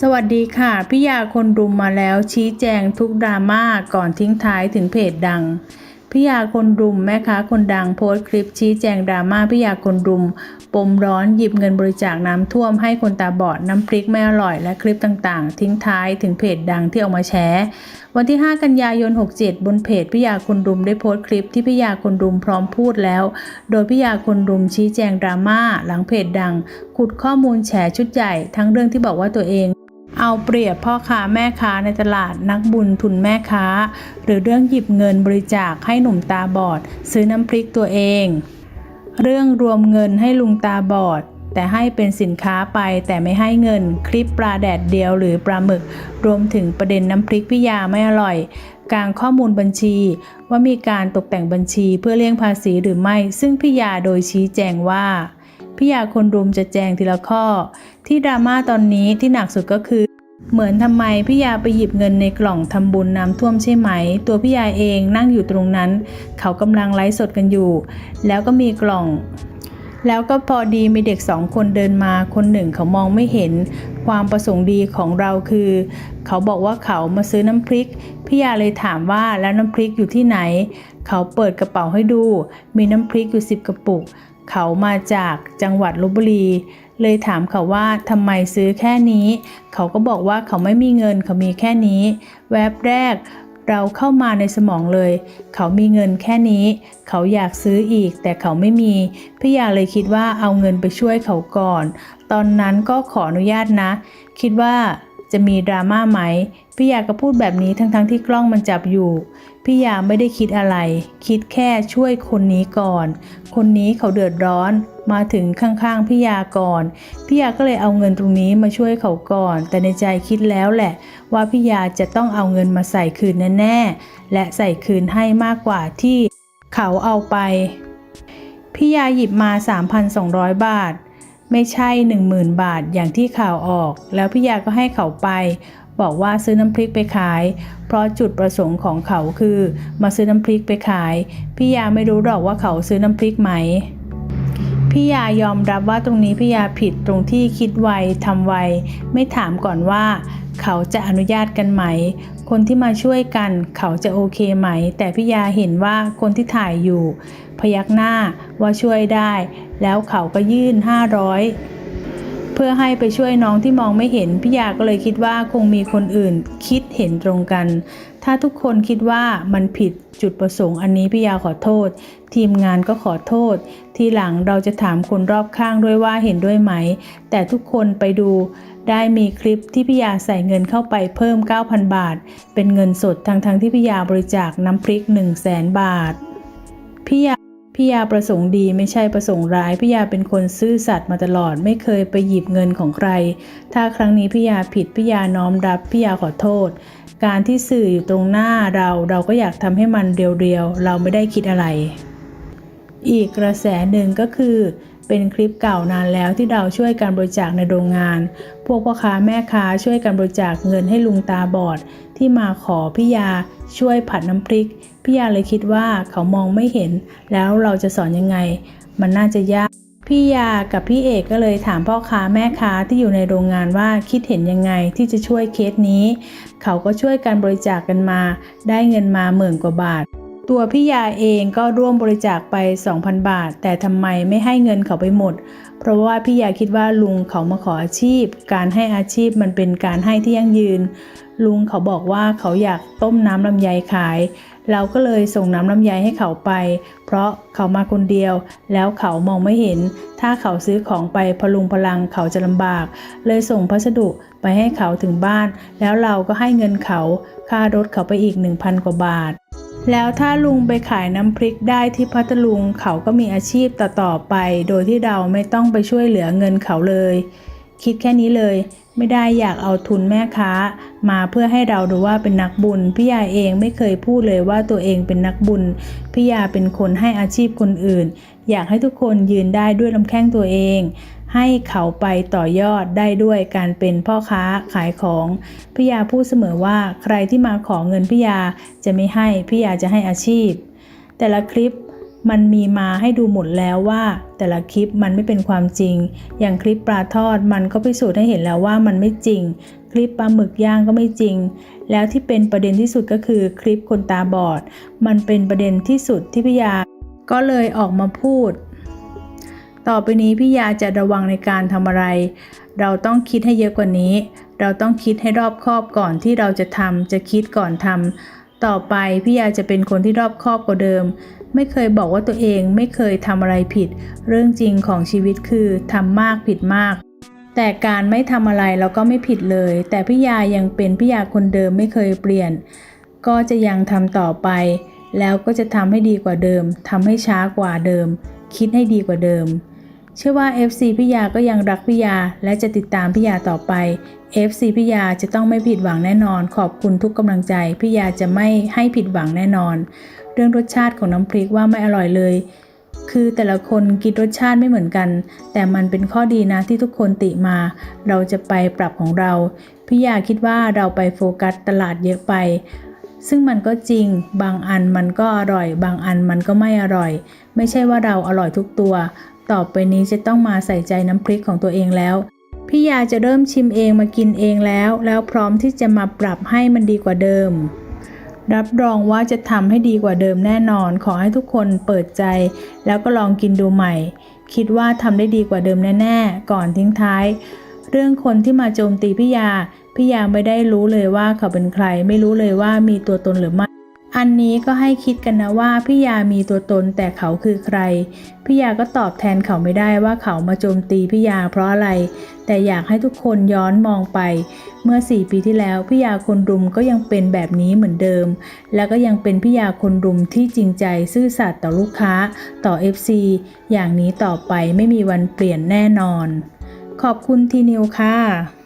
สวัสดีค่ะพี่ยาคนรุมมาแล้วชี้แจงทุกดราม่าก่อนทิ้งท้ายถึงเพจดังพี่ยาคนรุมแม่ค้าคนดังโพสต์คลิปชี้แจงดราม่าพี่ยาคนรุม ปมร้อนหยิบเงินบริจาคน้ำท่วมให้คนตาบอดน้ำพริกไม่อร่อยและคลิปต่างๆ ทิ้งท้ายถึงเพจดังที่ออกมาแชร์วันที่ 5 กันยายน 67 บนเพจพี่ยาคนรุมได้โพสต์คลิปที่พี่ยาคนรุมพร้อมพูดแล้ว โดยพี่ยาคนรุมชี้แจงดราม่าหลังเพจดังขุดข้อมูลแฉชุดใหญ่ทั้งเรื่องที่บอกว่าตัวเอง เอาเปรียบพ่อค้าแม่ค้าในตลาดนักบุญทุนแม่ค้า หรือเรื่องหยิบเงินบริจาคให้หนุ่มตาบอด ซื้อน้ำพริกตัวเอง เรื่องรวมเงินให้ลุงตาบอด แต่ให้เป็นสินค้าไปแต่ไม่ให้เงินคลิปปลาแดดเดียวหรือปลาหมึก รวมถึงประเด็นน้ำพริกพิยาไม่อร่อยกลางข้อมูลบัญชีว่ามีการตกแต่งบัญชีเพื่อเลี่ยงภาษีหรือไม่ ซึ่งพิยาโดยชี้แจงว่าพิยาคนรุมจะแจงทีละข้อ ที่ดราม่าตอนนี้ที่หนักสุดก็คือ เหมือนทำไมพี่ยาไปหยิบเงินในกล่องทำบุญน้ำท่วมใช่ไหม ตัวพี่ยาเองนั่งอยู่ตรงนั้น เขากำลังไลฟ์สดกันอยู่ แล้วก็มีกล่อง แล้วก็พอดีมีเด็กสองคนเดินมาคนหนึ่งเขามองไม่เห็น ความประสงค์ดีของเราคือ เขาบอกว่าเขามาซื้อน้ำพริกพี่ยาเลยถามว่าแล้วน้ำพริกอยู่ที่ไหน เขาเปิดกระเป๋าให้ดู มีน้ำพริกอยู่สิบกระปุก เขามาจากจังหวัดลบบุรี เลยถามเขาว่าทำไมซื้อแค่นี้ เขาก็บอกว่าเขาไม่มีเงินเขามีแค่นี้ แวบแรกเราเข้ามาในสมองเลย เขามีเงินแค่นี้ เขาอยากซื้ออีก แต่เขาไม่มี พี่ยาเลยคิดว่าเอาเงินไปช่วยเขาก่อน ตอนนั้นก็ขออนุญาตนะ คิดว่า จะมีดราม่าไหม พี่ยาก็พูดแบบนี้ทั้งๆทที่กล้องมันจับอยู่ พี่ยาไม่ได้คิดอะไร คิดแค่ช่วยคนนี้ก่อน คนนี้เขาเดือดร้อน มาถึงข้างๆพี่ยาก่อน พี่ยาก็เลยเอาเงินตรงนี้มาช่วยเขาก่อน แต่ในใจคิดแล้วแหละ ว่าพี่ยาจะต้องเอาเงินมาใส่คืนแน่ๆ และใส่คืนให้มากกว่าที่เขาเอาไป พี่ยาหยิบมา 3,200 บาท ไม่ใช่ 10,000 บาทอย่างที่ข่าวออก แล้วพี่ยาก็ให้เขาไป บอกว่าซื้อน้ำพริกไปขาย เพราะจุดประสงค์ของเขาคือ มาซื้อน้ำพริกไปขาย พี่ยาไม่รู้หรอกว่าเขาซื้อน้ำพริกไหมพี่ยายอมรับว่าตรงนี้พี่ยาผิดตรงที่คิดไวทำไว ไม่ถามก่อนว่า เขาจะอนุญาตกันไหม คนที่มาช่วยกันเขาจะโอเคไหม แต่พี่ยาเห็นว่าคนที่ถ่ายอยู่ พยักหน้าว่าช่วยได้ แล้วเขาก็ยื่น 500 เพื่อให้ไปช่วยน้องที่มองไม่เห็นพี่ยาก็เลยคิดว่าคงมีคนอื่นคิดเห็นตรงกัน ถ้าทุกคนคิดว่ามันผิดจุดประสงค์อันนี้พี่ยาขอโทษ ทีมงานก็ขอโทษ ทีหลังเราจะถามคนรอบข้างด้วยว่าเห็นด้วยไหม แต่ทุกคนไปดู ได้มีคลิปที่พี่ยาใส่เงินเข้าไปเพิ่ม 9,000 บาท เป็นเงินสดทั้งทั้งที่พี่ยาบริจาคน้ำพริก 1 0 0 0 0แสนบาทพี่ยาพี่ยาประสงค์ดีไม่ใช่ประสงค์ร้ายพี่ยาเป็นคนซื่อสัตย์มาตลอดไม่เคยไปหยิบเงินของใคร ถ้าครั้งนี้พี่ยาผิดพี่ยาน้อมรับพี่ยาขอโทษ การที่สื่ออยู่ตรงหน้าเราเราก็อยากทำให้มันเรียวๆ เราไม่ได้คิดอะไร อีกกระแสหนึ่งก็คือ เป็นคลิปเก่านานแล้วที่เราช่วยการบริจาคในโรงงาน พวกพ่อค้าแม่ค้าช่วยกันบริจาคเงินให้ลุงตาบอด ที่มาขอพี่ยาช่วยผัดน้ำพริก พี่ยาเลยคิดว่าเขามองไม่เห็น แล้วเราจะสอนยังไง มันน่าจะยาก พี่ยากับพี่เอกก็เลยถามพ่อค้าแม่ค้าที่อยู่ในโรงงานว่าคิดเห็นยังไงที่จะช่วยเคสนี้ เขาก็ช่วยกันบริจาคกันมา ได้เงินมาหมื่นกว่าบาท ตัวพี่ยาเองก็ร่วมบริจาคไป 2,000 บาท แต่ทำไมไม่ให้เงินเขาไปหมด เพราะว่าพี่ยาคิดว่าลุงเขามาขออาชีพ การให้อาชีพมันเป็นการให้ที่ยั่งยืน ลุงเขาบอกว่าเขาอยากต้มน้ำลำไยขาย เราก็เลยส่งน้ำลำไยให้เขาไป เพราะเขามาคนเดียว แล้วเขามองไม่เห็น ถ้าเขาซื้อของไปพลุงพลังเขาจะลำบาก เลยส่งพัสดุไปให้เขาถึงบ้าน แล้วเราก็ให้เงินเขาค่ารถเขาไปอีก 1,000 กว่าบาท แล้วถ้าลุงไปขายน้ำพริกได้ที่พัทลุงเขาก็มีอาชีพต่อๆไป โดยที่เราไม่ต้องไปช่วยเหลือเงินเขาเลย คิดแค่นี้เลย ไม่ได้อยากเอาทุนแม่ค้า มาเพื่อให้เราดูว่าเป็นนักบุญพี่ยาเองไม่เคยพูดเลยว่าตัวเองเป็นนักบุญพี่ยาเป็นคนให้อาชีพคนอื่น อยากให้ทุกคนยืนได้ด้วยลำแข้งตัวเอง ให้เขาไปต่อยอดได้ด้วยการเป็นพ่อค้าขายของพี่ยาพูดเสมอว่าใครที่มาขอเงินพี่ยาจะไม่ให้พี่ยาจะให้อาชีพ แต่ละคลิป มันมีมาให้ดูหมดแล้วว่า แต่ละคลิปมันไม่เป็นความจริง อย่างคลิปปลาทอดมันก็พิสูจน์ให้เห็นแล้วว่ามันไม่จริง คลิปปลาหมึกย่างก็ไม่จริง แล้วที่เป็นประเด็นที่สุดก็คือคลิปคนตาบอด มันเป็นประเด็นที่สุดที่พี่ยา ก็เลยออกมาพูด ต่อไปนี้พี่ยาจะระวังในการทำอะไร เราต้องคิดให้เยอะกว่านี้ เราต้องคิดให้รอบคอบก่อนที่เราจะทำจะคิดก่อนทำต่อไปพี่ยาจะเป็นคนที่รอบคอบกว่าเดิม ไม่เคยบอกว่าตัวเองไม่เคยทำอะไรผิด เรื่องจริงของชีวิตคือทำมากผิดมาก แต่การไม่ทำอะไรเราก็ไม่ผิดเลย แต่พี่ยายังเป็นพี่ยาคนเดิมไม่เคยเปลี่ยน ก็จะยังทำต่อไป แล้วก็จะทำให้ดีกว่าเดิมทำให้ช้ากว่าเดิม คิดให้ดีกว่าเดิม เชื่อว่า FC พี่ยาก็ยังรักพี่ยาและจะติดตามพี่ยาต่อไป FC พี่ยาจะต้องไม่ผิดหวังแน่นอน ขอบคุณทุกกำลังใจพี่ยาจะไม่ให้ผิดหวังแน่นอน เรื่องรสชาติของน้ำพริกว่าไม่อร่อยเลย คือแต่ละคนกินรสชาติไม่เหมือนกัน แต่มันเป็นข้อดีนะที่ทุกคนติมา เราจะไปปรับของเรา พี่ยาคิดว่าเราไปโฟกัสตลาดเยอะไป ซึ่งมันก็จริง บางอันมันก็อร่อย บางอันมันก็ไม่อร่อย ไม่ใช่ว่าเราอร่อยทุกตัว ต่อไปนี้จะต้องมาใส่ใจน้ำพริกของตัวเองแล้วพี่ยาจะเริ่มชิมเองมากินเองแล้ว แล้วพร้อมที่จะมาปรับให้มันดีกว่าเดิม รับรองว่าจะทำให้ดีกว่าเดิมแน่นอน ขอให้ทุกคนเปิดใจ แล้วก็ลองกินดูใหม่ คิดว่าทำได้ดีกว่าเดิมแน่ ๆ ก่อนทิ้งท้าย เรื่องคนที่มาโจมตีพี่ยา พี่ยาไม่ได้รู้เลยว่าเขาเป็นใคร ไม่รู้เลยว่ามีตัวตนหรือไม่ อันนี้ก็ให้คิดกันนะว่าพี่ยามีตัวตนแต่เขาคือใคร พี่ยาก็ตอบแทนเขาไม่ได้ว่าเขามาโจมตีพี่ยาเพราะอะไร แต่อยากให้ทุกคนย้อนมองไป เมื่อ 4 ปีที่แล้วพี่ยาคนรุมก็ยังเป็นแบบนี้เหมือนเดิม แล้วก็ยังเป็นพี่ยาคนรุมที่จริงใจซื่อสัตย์ต่อลูกค้า ต่อ FC อย่างนี้ต่อไปไม่มีวันเปลี่ยนแน่นอน ขอบคุณทีนิวค่ะ